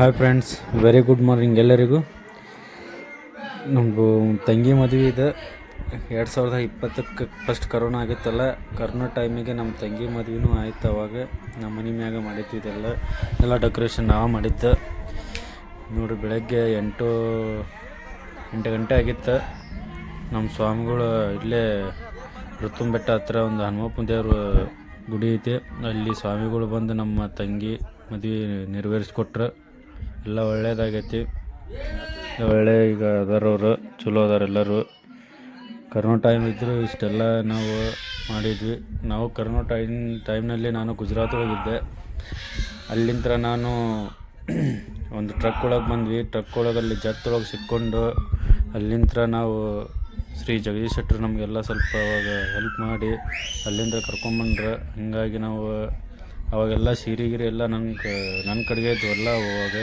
Hi friends very good morning ಎಲ್ಲರಿಗೂ. ನಮ್ಮದು ತಂಗಿ ಮದುವೆ ಇದೆ. ಎರಡು ಸಾವಿರದ ಇಪ್ಪತ್ತಕ್ಕೆ ಫಸ್ಟ್ ಕರೋನಾ ಆಗಿತ್ತಲ್ಲ ಕರೋನಾ ಟೈಮಿಗೆ ನಮ್ಮ ತಂಗಿ ಮದುವೆನೂ ಆಯ್ತು ಅವಾಗ. ನಮ್ಮ ಮನೆ ಮ್ಯಾಗ ಮಾಡಿದ್ದು ಇದೆಲ್ಲ ಎಲ್ಲ ಡೆಕೋರೇಷನ್ ನಾವು ಮಾಡಿದ್ದು. ನೋಡಿ, ಬೆಳಗ್ಗೆ ಎಂಟು ಎಂಟು ಗಂಟೆ ಆಗಿತ್ತು. ನಮ್ಮ ಸ್ವಾಮಿಗಳು ಇಲ್ಲೇ ಋತುಂ ಬೆಟ್ಟ ಹತ್ರ ಒಂದು ಹನುಮಪ್ಪನ ದೇವ್ರ ಗುಡಿ ಐತೆ. ಅಲ್ಲಿ ಸ್ವಾಮಿಗಳು ಬಂದು ನಮ್ಮ ತಂಗಿ ಮದುವೆ ನೆರವೇರಿಸ್ಕೊಟ್ರು. ಎಲ್ಲ ಒಳ್ಳೇದಾಗೈತಿ. ಒಳ್ಳೆ ಈಗ ಅದಾರವರು, ಚಲೋ ಅದಾರ ಎಲ್ಲರೂ. ಕರೋನಾ ಟೈಮ್ ಇದ್ದರೂ ಇಷ್ಟೆಲ್ಲ ನಾವು ಮಾಡಿದ್ವಿ. ನಾವು ಕರೋನಾ ಟೈಮ್ ಟೈಮ್ನಲ್ಲಿ ನಾನು ಗುಜರಾತ್ ಒಳಗಿದ್ದೆ ಅಲ್ಲಿಂದ ನಾನು ಒಂದು ಟ್ರಕ್ ಒಳಗೆ ಬಂದ್ವಿ. ಟ್ರಕ್ ಒಳಗಲ್ಲಿ ಅಲ್ಲಿ ಜತ್ ಒಳಗೆ ಸಿಕ್ಕೊಂಡು ಅಲ್ಲಿಂದ ನಾವು ಶ್ರೀ ಜಗದೀಶ್ ಶೆಟ್ಟರು ನಮಗೆಲ್ಲ ಸ್ವಲ್ಪ ಅವಾಗ ಹೆಲ್ಪ್ ಮಾಡಿ ಅಲ್ಲಿಂದ ಕರ್ಕೊಂಬಂದ್ರೆ. ಹೀಗಾಗಿ ನಾವು ಅವಾಗೆಲ್ಲ ಸೀರೆ ಗೀರೆ ಎಲ್ಲ ನನ್ನ ಕ ನನ್ನ ಕಡೆಗೆ ಇದ್ದು ಎಲ್ಲ ಅವಾಗ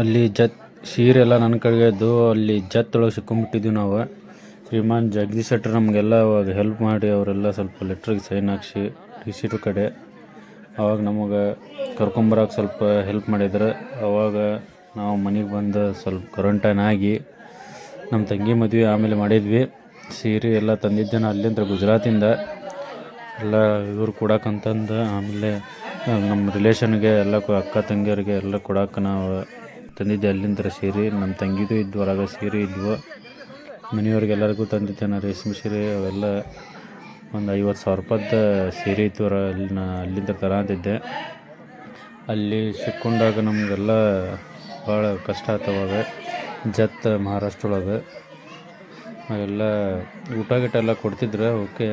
ಅಲ್ಲಿ ಜತ್, ಸೀರೆ ಎಲ್ಲ ನನ್ನ ಕಡೆಗೆ ಇದ್ದು, ಅಲ್ಲಿ ಜತ್ ಒಳಗೆ ಸಿಕ್ಕೊಂಬಿಟ್ಟಿದ್ವಿ ನಾವು. ಶ್ರೀಮಾನ್ ಜಗದೀಶ್ ಶೆಟ್ಟರ್ ನಮಗೆಲ್ಲ ಅವಾಗ ಹೆಲ್ಪ್ ಮಾಡಿ ಅವರೆಲ್ಲ ಸ್ವಲ್ಪ ಲೆಟ್ರಿಗೆ ಸೈನ್ ಹಾಕ್ಸಿ ಟಿ ಸಿ ಕಡೆ. ಅವಾಗ ನಮಗೆ ಕರ್ಕೊಂಬರಕ್ಕೆ ಸ್ವಲ್ಪ ಹೆಲ್ಪ್ ಮಾಡಿದ್ರು. ಅವಾಗ ನಾವು ಮನೆಗೆ ಬಂದು ಸ್ವಲ್ಪ ಕ್ವಾರಂಟೈನ್ ಆಗಿ ನಮ್ಮ ತಂಗಿ ಮದುವೆ ಆಮೇಲೆ ಮಾಡಿದ್ವಿ. ಸೀರೆ ಎಲ್ಲ ತಂದಿದ್ದೆ ನಾನು ಅಲ್ಲಿಂದ ಗುಜರಾತಿಂದ. ಎಲ್ಲ ಇವ್ರು ಕೊಡಕ್ಕಂತಂದು ಆಮೇಲೆ ನಮ್ಮ ರಿಲೇಷನ್ಗೆ ಎಲ್ಲ ಅಕ್ಕ ತಂಗಿಯರಿಗೆ ಎಲ್ಲ ಕೊಡಕ್ಕೆ ನಾವು ತಂದಿದ್ದೆ ಅಲ್ಲಿಂದ ಸೀರೆ. ನಮ್ಮ ತಂಗಿದು ಇದ್ವು, ಹೊರಗೆ ಸೀರೆ ಇದ್ವು. ಮನೆಯವ್ರಿಗೆ ಎಲ್ಲರಿಗೂ ತಂದಿದ್ದೆ ನಾನು ರೇಷ್ಮೆ ಸೀರೆ ಅವೆಲ್ಲ ಒಂದು ಐವತ್ತು ಸಾವಿರ ರೂಪಾಯ್ದು ಸೀರೆ ಇತ್ತು ಅಲ್ಲಿ ನಾ ಅಲ್ಲಿಂದ ತರಂತಿದ್ದೆ. ಅಲ್ಲಿ ಸಿಕ್ಕೊಂಡಾಗ ನಮಗೆಲ್ಲ ಭಾಳ ಕಷ್ಟ ಆಗ್ತವಾಗ ಜತ್ ಮಹಾರಾಷ್ಟ್ರ ಒಳಗೆ ಅವೆಲ್ಲ ಊಟ ಗೀಟ ಎಲ್ಲ ಕೊಡ್ತಿದ್ರು ಓಕೆ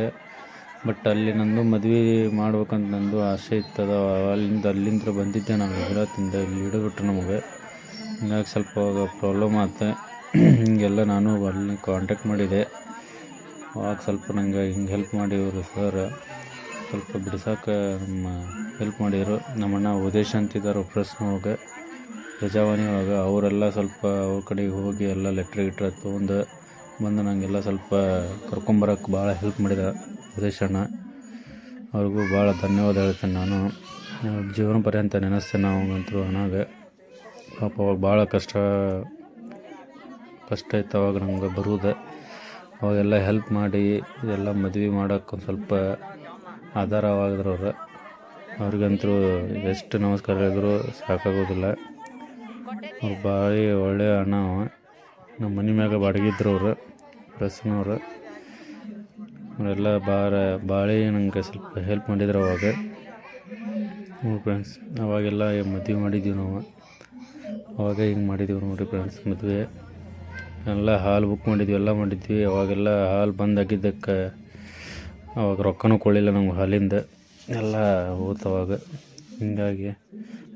ಬಟ್ ಅಲ್ಲಿ ನಂದು ಮದುವೆ ಮಾಡ್ಬೇಕಂತ ನಂದು ಆಸೆ ಇತ್ತದ. ಅಲ್ಲಿಂದ ಅಲ್ಲಿಂದ ಬಂದಿದ್ದೆ ನಾನು ಗುಜರಾತಿಂದ ಇಲ್ಲಿ ಹಿಡಿದ್ಬಿಟ್ರು ನಮಗೆ. ಹಿಂಗಾಗಿ ಸ್ವಲ್ಪ ಪ್ರಾಬ್ಲಮ್ ಆಯ್ತು ಹಿಂಗೆಲ್ಲ ನಾನು ಅಲ್ಲಿ ಕಾಂಟ್ಯಾಕ್ಟ್ ಮಾಡಿದೆ. ಅವಾಗ ಸ್ವಲ್ಪ ನಂಗೆ ಹಿಂಗೆ ಹೆಲ್ಪ್ ಮಾಡಿ ಇವರು ಸರ್ ಸ್ವಲ್ಪ ಬಿಡಿಸೋಕೆ ನಮ್ಮ ಹೆಲ್ಪ್ ಮಾಡಿದರು. ನಮ್ಮಣ್ಣ ಉದೇಶ್ ಅಂತಿದ್ದಾರೆ ಪ್ರಶ್ನವಾಗ ಪ್ರಜಾವಾಣಿ ಒಳಗೆ ಅವರೆಲ್ಲ ಸ್ವಲ್ಪ ಅವ್ರ ಕಡೆಗೆ ಹೋಗಿ ಎಲ್ಲ ಲೆಟ್ರ್ ಗಿಟ್ರ್ ತೊಗೊಂಡು ಬಂದು ನನಗೆಲ್ಲ ಸ್ವಲ್ಪ ಕರ್ಕೊಂಬರಕ್ಕೆ ಭಾಳ ಹೆಲ್ಪ್ ಮಾಡಿದ ಉದೇಶಣ್ಣ ಅವ್ರಿಗೂ ಭಾಳ ಧನ್ಯವಾದ ಹೇಳ್ತೇನೆ ನಾನು. ಜೀವನ ಪರ್ಯಂತ ನೆನೆಸ್ತೇನೆ ಅವನಂತೂ ಅಣ್ಣಾಗ. ಪಾಪ ಅವಾಗ ಭಾಳ ಕಷ್ಟ ಕಷ್ಟ ಇತ್ತು ಅವಾಗ ನಮ್ಗೆ ಬರುವುದು ಅವಾಗೆಲ್ಲ ಹೆಲ್ಪ್ ಮಾಡಿ, ಇದೆಲ್ಲ ಮದ್ವೆ ಮಾಡೋಕ್ಕೆ ಒಂದು ಸ್ವಲ್ಪ ಆಧಾರವಾಗಿದ್ರು ಅವರು. ಅವ್ರಿಗಂತೂ ಎಷ್ಟು ನಮಸ್ಕಾರ ಹೇಳಿದ್ರು ಸಾಕಾಗೋದಿಲ್ಲ. ಅವ್ರು ಭಾರಿ ಒಳ್ಳೆಯ ಅಣ್ಣ ನಮ್ಮ ಮನೆ ಮ್ಯಾಗ ಬಾಡಗಿದ್ರು ಅವರು, ಪ್ರಸನ್ನವರು. ಅವರೆಲ್ಲ ಭಾಳ ಭಾಳ ನಂಗೆ ಸ್ವಲ್ಪ ಹೆಲ್ಪ್ ಮಾಡಿದ್ರು ಅವಾಗ. ಹ್ಞೂ ಫ್ರೆಂಡ್ಸ್ ಅವಾಗೆಲ್ಲ ಮದುವೆ ಮಾಡಿದ್ದೀವಿ ನಾವು. ಅವಾಗ ಹಿಂಗೆ ಮಾಡಿದ್ದೀವಿ ನೋಡಿ ಫ್ರೆಂಡ್ಸ್ ಮದುವೆ. ಎಲ್ಲ ಹಾಲು ಬುಕ್ ಮಾಡಿದ್ವಿ, ಎಲ್ಲ ಮಾಡಿದ್ವಿ. ಅವಾಗೆಲ್ಲ ಹಾಲು ಬಂದಾಗಿದ್ದಕ್ಕೆ ಅವಾಗ ರೊಕ್ಕನೂ ಕೊಡಲಿಲ್ಲ ನಮ್ಗೆ ಹಾಲಿಂದ. ಎಲ್ಲ ಹೋತು ಅವಾಗ. ಹಿಂಗಾಗಿ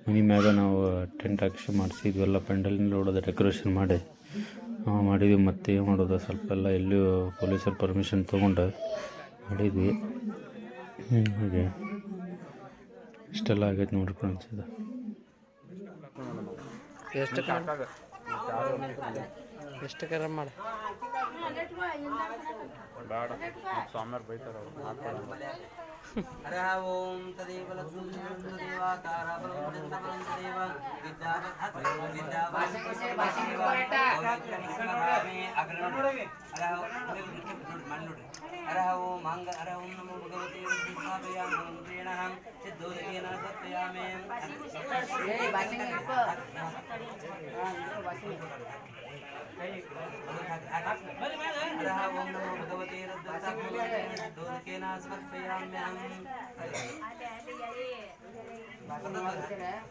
ಮನೆ ಮ್ಯಾಗ ನಾವು ಟೆಂಟ್ ಹಾಕ್ಸಿ ಮಾಡಿಸಿದ್ವಿ, ಎಲ್ಲ ಪೆಂಡಲ್ನಿಂದ ನೋಡೋದು ಡೆಕೋರೇಷನ್ ಮಾಡಿ. ನಾವು ಮಾಡಿದ್ವಿ ಮತ್ತೆ ಏನು ಮಾಡೋದು, ಸ್ವಲ್ಪ ಎಲ್ಲ ಎಲ್ಲಿಯೂ ಪೊಲೀಸರ ಪರ್ಮಿಷನ್ ತೊಗೊಂಡು ಮಾಡಿದ್ವಿ. ಹಾಗೆ. ಇಷ್ಟೆಲ್ಲ ಆಗೈತೆ ನೋಡ್ರಿ ಫ್ರೆಂಡ್ಸ್ ಇದು ಎಷ್ಟು ಕರ ಎಷ್ಟು ಕರ ಮಾಡ हरः ॐ तदेव लघुं तदेवाकारः बलं तदं तदेव हरः ॐ माङ्ग हरः ॐ नमो भगवते विष्णुपादयामि मन्त्रेण सिद्धोदकेन सत्यामे हरः ॐ नमो भगवते रुद्रतापमन्त्रेण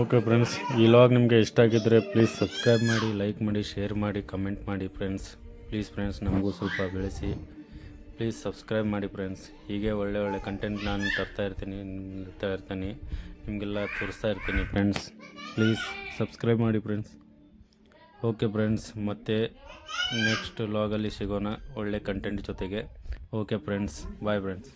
ಓಕೆ ಫ್ರೆಂಡ್ಸ್ ಈ ಲಾಗ್ ನಿಮಗೆ ಇಷ್ಟ ಆಗಿದ್ದರೆ ಪ್ಲೀಸ್ ಸಬ್ಸ್ಕ್ರೈಬ್ ಮಾಡಿ ಲೈಕ್ ಮಾಡಿ ಶೇರ್ ಮಾಡಿ ಕಮೆಂಟ್ ಮಾಡಿ ಫ್ರೆಂಡ್ಸ್ ಪ್ಲೀಸ್ ಫ್ರೆಂಡ್ಸ್ ನಮಗೂ ಸ್ವಲ್ಪ ಬೆಳೆಸಿ. ಪ್ಲೀಸ್ ಸಬ್ಸ್ಕ್ರೈಬ್ ಮಾಡಿ ಫ್ರೆಂಡ್ಸ್ ಹೀಗೆ ಒಳ್ಳೆ ಒಳ್ಳೆ ಕಂಟೆಂಟ್ ನಾನು ತರ್ತಾ ಇರ್ತೀನಿ ನಿಲ್ತಾ ಇರ್ತೀನಿ, ನಿಮಗೆಲ್ಲ ತೋರಿಸ್ತಾ ಇರ್ತೀನಿ ಫ್ರೆಂಡ್ಸ್ ಪ್ಲೀಸ್ ಸಬ್ಸ್ಕ್ರೈಬ್ ಮಾಡಿ ಫ್ರೆಂಡ್ಸ್ ಓಕೆ ಫ್ರೆಂಡ್ಸ್ ಮತ್ತೆ ನೆಕ್ಸ್ಟ್ ಲಾಗಲ್ಲಿ ಸಿಗೋಣ ಒಳ್ಳೆ ಕಂಟೆಂಟ್ ಜೊತೆಗೆ. Okay friends bye friends